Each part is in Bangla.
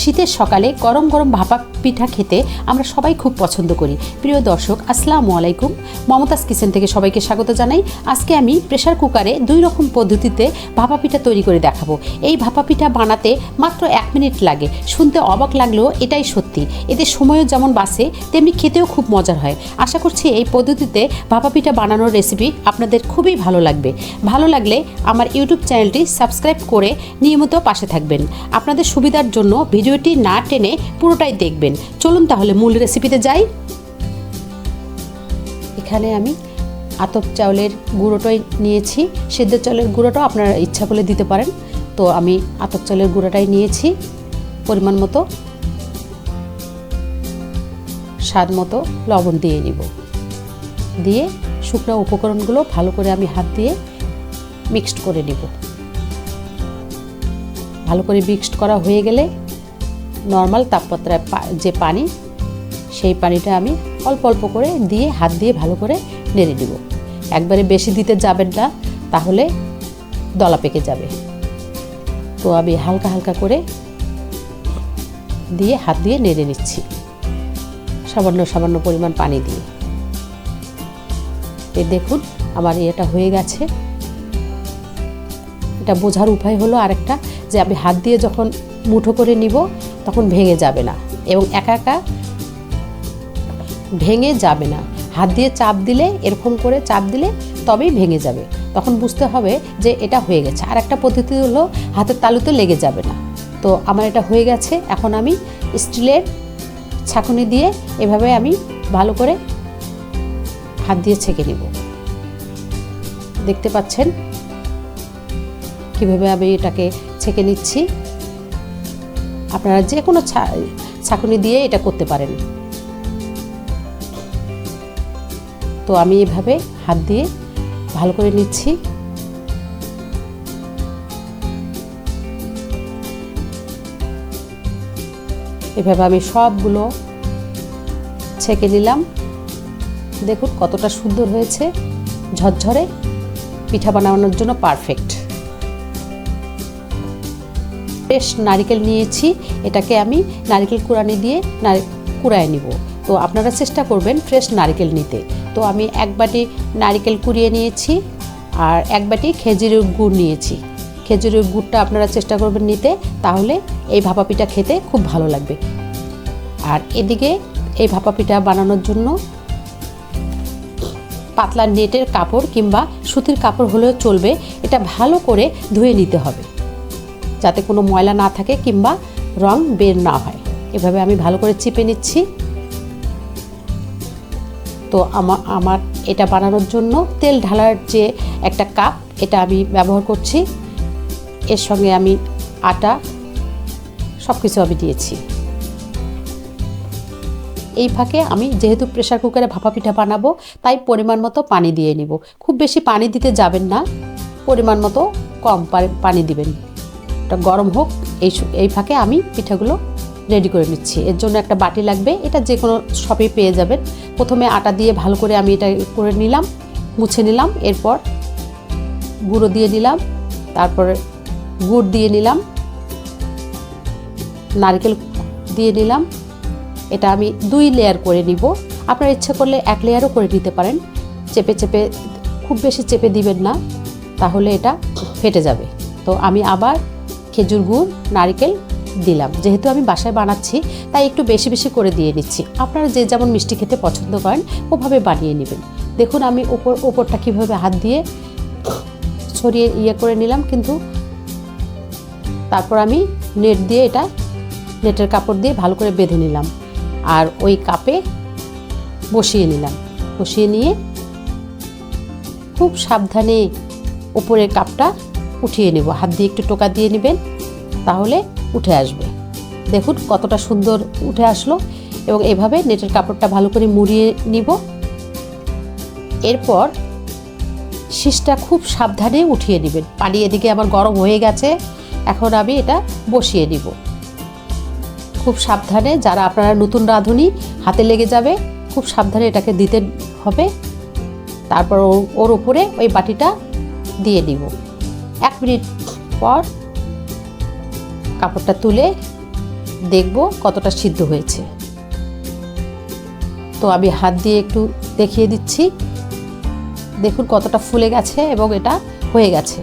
শীতের সকালে গরম গরম ভাপা পিঠা খেতে আমরা সবাই খুব পছন্দ করি। প্রিয় দর্শক, আসসালামু আলাইকুম। মমতাজ কিচেন থেকে সবাইকে স্বাগত জানাই। আজকে আমি প্রেশার কুকারে দুই রকম পদ্ধতিতে ভাপা পিঠা তৈরি করে দেখাবো। এই ভাপা পিঠা বানাতে মাত্র এক মিনিট লাগে। শুনতে অবাক লাগলেও এটাই সত্যি। এতে সময়ও যেমন বাসে তেমনি খেতেও খুব মজার হয়। আশা করছি এই পদ্ধতিতে ভাপা পিঠা বানানোর রেসিপি আপনাদের খুবই ভালো লাগবে। ভালো লাগলে আমার ইউটিউব চ্যানেলটি সাবস্ক্রাইব করে নিয়মিত পাশে থাকবেন। আপনাদের সুবিধার জন্য ভিডিওটি না টেনে পুরোটাই দেখবেন। চলুন তাহলে মূল রেসিপিতে যাই। এখানে আমি আতপ চাউলের গুঁড়োটাই নিয়েছি। সিদ্ধ চাউলের গুঁড়োটাও আপনারা ইচ্ছা করলে দিতে পারেন। তো আমি আতপ চাউলের গুঁড়োটাই নিয়েছি পরিমাণ মতো। স্বাদ মতো লবণ দিয়ে নিব। দিয়ে শুকনো উপকরণগুলো ভালো করে আমি হাত দিয়ে মিক্সড করে নিব। ভালো করে মিক্সড করা হয়ে গেলে নর্মাল তাপমাত্রায় যে পানি, সেই পানিটা আমি অল্প অল্প করে দিয়ে, হাত দিয়ে ভালো করে নেড়ে দিব একবারে বেশি দিতে যাবেন না, তাহলে দলা পেকে যাবে। তো আমি হালকা হালকা করে দিয়ে, হাত দিয়ে নেড়ে নিচ্ছি। সামান্য সামান্য পরিমাণ পানি দিয়ে। এ দেখুন, আমার এটা হয়ে গেছে। এটা বোঝার উপায় হলো আরেকটা, যে আমি হাত দিয়ে যখন মুঠো করে নিব তখন ভেঙে যাবে না এবং একা একা ভেঙে যাবে না। হাত দিয়ে চাপ দিলে, এরকম করে চাপ দিলে তবেই ভেঙে যাবে। তখন বুঝতে হবে যে এটা হয়ে গেছে। আর একটা পদ্ধতি হলো, হাতের তালুতে লেগে যাবে না। তো আমার এটা হয়ে গেছে, এখন আমি স্টিলের ছাঁকুনি দিয়ে এভাবে আমি ভালো করে হাত দিয়ে ছেঁকে নেব। দেখতে পাচ্ছেন কীভাবে আমি এটাকে ছেঁকে নিচ্ছি? আপনারা যে কোনো ছাঁকুনি দিয়ে এটা করতে পারেন। তো আমি এভাবে হাত দিয়ে ভালো করে নিচ্ছি। এভাবে আমি সবগুলো ছেঁকে নিলাম। দেখুন কতটা সুন্দর হয়েছে। ঝরঝরে পিঠা বানানোর জন্য পারফেক্ট ফ্রেশ নারিকেল নিয়েছি, এটাকে আমি নারিকেল কুড়ানি দিয়ে কুড়ায় নিব। তো আপনারা চেষ্টা করবেন ফ্রেশ নারিকেল নিতে। তো আমি এক বাটি নারিকেল কুড়িয়ে নিয়েছি আর এক বাটি খেজুরের গুড় নিয়েছি। খেজুরের গুড়টা আপনারা চেষ্টা করবেন নিতে, তাহলে এই ভাপা পিঠা খেতে খুব ভালো লাগবে। আর এদিকে এই ভাপা পিঠা বানানোর জন্য পাতলা নেটের কাপড় কিংবা সুতির কাপড় হলেও চলবে, এটা ভালো করে ধুয়ে নিতে হবে। যাতে কোনো ময়লা না থাকে কিংবা রং বের না হয়। এভাবে আমি ভালো করে চিপে নিচ্ছি। তো আমার আমার এটা বানানোর জন্য তেল ঢালার যে একটা কাপ, এটা আমি ব্যবহার করছি। এর সঙ্গে আমি আটা সব কিছু আমি দিয়েছি। এই ফাঁকে আমি যেহেতু প্রেশার কুকারে ভাপা পিঠা বানাবো, তাই পরিমাণ মতো পানি দিয়ে নিব। খুব বেশি পানি দিতে যাবেন না, পরিমাণ মতো কম পানি দিবেন। এটা গরম হোক, এই এই ফাঁকে আমি পিঠাগুলো রেডি করে নিচ্ছি। এর জন্য একটা বাটি লাগবে, এটা যে কোনো শপে পেয়ে যাবেন। প্রথমে আটা দিয়ে ভালো করে আমি এটা করে নিলাম, মুছে নিলাম, এরপর গুঁড়ো দিয়ে নিলাম, তারপরে গুড় দিয়ে নিলাম, নারকেল দিয়ে নিলাম। এটা আমি দুই লেয়ার করে নিব। আপনার ইচ্ছে করলে এক লেয়ারও করে নিতে পারেন। চেপে চেপে, খুব বেশি চেপে দিবেন না, তাহলে এটা ফেটে যাবে। তো আমি আবার খেজুর গুড়, নারকেল দিলাম। যেহেতু আমি বাসায় বানাচ্ছি, তাই একটু বেশি বেশি করে দিয়ে নিচ্ছি। আপনারা যে যেমন মিষ্টি খেতে পছন্দ করেন, ওভাবে বানিয়ে নেবেন। দেখুন, আমি ওপর ওপরটা কীভাবে হাত দিয়ে ছড়িয়ে ইয়ে করে নিলাম, কিন্তু তারপর আমি নেট দিয়ে এটা, নেটের কাপড় দিয়ে ভালো করে বেঁধে নিলাম। আর ওই কাপে বসিয়ে নিলাম। বসিয়ে নিয়ে খুব সাবধানে উপরের কাপটা উঠিয়ে নেব। হাত দিয়ে একটু টোকা দিয়ে নেবেন, তাহলে উঠে আসবে। দেখুন কতটা সুন্দর উঠে আসলো এবং এভাবে নেটের কাপড়টা ভালো করে মুড়িয়ে নিব। এরপর শীষটা খুব সাবধানে উঠিয়ে নেবেন। পানি এদিকে আমার গরম হয়ে গেছে, এখন আমি এটা বসিয়ে নিব। খুব সাবধানে যারা আপনারা নতুন রাঁধুনি, হাতে লেগে যাবে, খুব সাবধানে এটাকে দিতে হবে। তারপর ওর উপরে ওই বাটিটা দিয়ে দিব এক মিনিট পর কাপড়টা তুলে দেখব কতটা সিদ্ধ হয়েছে। তো আমি হাত দিয়ে একটু দেখিয়ে দিচ্ছি। দেখুন কতটা ফুলে গেছে এবং এটা হয়ে গেছে।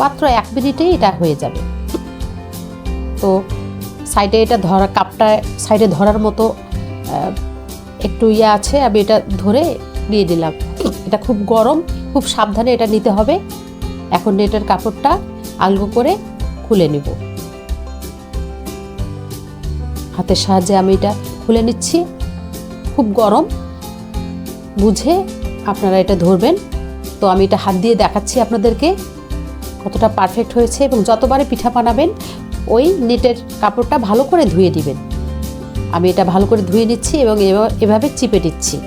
মাত্র এক মিনিটেই এটা হয়ে যাবে। তো সাইডে এটা ধরা কাপটা সাইডে ধরার মতো একটু ইয়ে আছে, আমি এটা ধরে নিয়ে দিলাম এটা খুব গরম, খুব সাবধানে এটা নিতে হবে। এখন নেটের কাপড়টা আলগো করে খুলে নিব। হাতের সাহায্যে আমি এটা খুলে নিচ্ছি। খুব গরম। বুঝে আপনারা এটা ধরবেন। তো আমি এটা হাত দিয়ে দেখাচ্ছি আপনাদেরকে কতটা পারফেক্ট হয়েছে এবং যতবারে পিঠা বানাবেন ওই নেটের কাপড়টা ভালো করে ধুয়ে দিবেন। আমি এটা ভালো করে ধুয়ে নিচ্ছি এবং এভা- এভাবে চিপে দিচ্ছি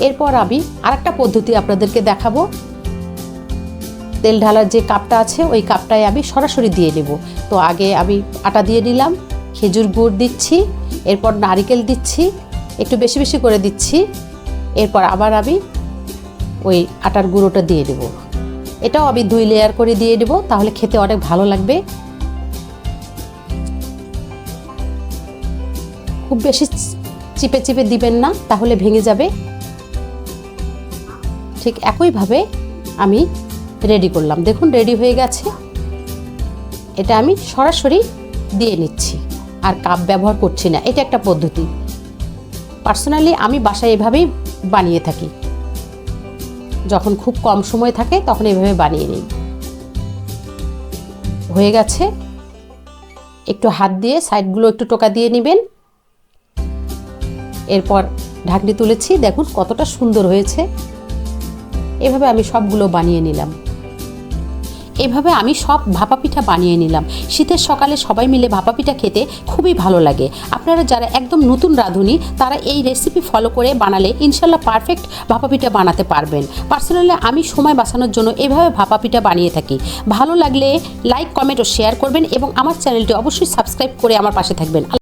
এরপর আমি আরেকটা পদ্ধতি আপনাদেরকে দেখাবো। তেল ঢালার যে কাপটা আছে, ওই কাপটায় আমি সরাসরি দিয়ে নেব। তো আগে আমি আটা দিয়ে নিলাম, খেজুর গুড় দিচ্ছি, এরপর নারিকেল দিচ্ছি, একটু বেশি বেশি করে দিচ্ছি, এরপর আবার আমি ওই আটার গুঁড়োটা দিয়ে দেব এটাও আমি দুই লেয়ার করে দিয়ে দেব তাহলে খেতে অনেক ভালো লাগবে। খুব বেশি চিপে চিপে দিবেন না, তাহলে ভেঙে যাবে। ঠিক একইভাবে আমি রেডি করলাম। দেখুন রেডি হয়ে গেছে। এটা আমি সরাসরি দিয়ে নিচ্ছি। আর কাপ ব্যবহার করছি না। এটা একটা পদ্ধতি। পার্সোনালি আমি বাসায় এভাবেই বানিয়ে থাকি। যখন খুব কম সময় থাকে, তখন এভাবে বানিয়ে নিই। হয়ে গেছে। একটু হাত দিয়ে সাইডগুলো একটু টোকা দিয়ে নেবেন। এরপর ঢাকনি তুলেছি। দেখুন, কতটা সুন্দর হয়েছে। এভাবে আমি সবগুলো বানিয়ে নিলাম। এভাবে আমি সব ভাপা পিঠা বানিয়ে নিলাম। শীতের সকালে সবাই মিলে ভাপা পিঠা খেতে খুবই ভালো লাগে। আপনারা যারা একদম নতুন রাঁধুনি, তারা এই রেসিপি ফলো করে বানালে ইনশাল্লাহ পারফেক্ট ভাপা পিঠা বানাতে পারবেন। পার্সোনালি আমি সময় বাঁচানোর জন্য এভাবে ভাপা পিঠা বানিয়ে থাকি। ভালো লাগলে লাইক কমেন্ট ও শেয়ার করবেন এবং আমার চ্যানেলটি অবশ্যই সাবস্ক্রাইব করে আমার পাশে থাকবেন।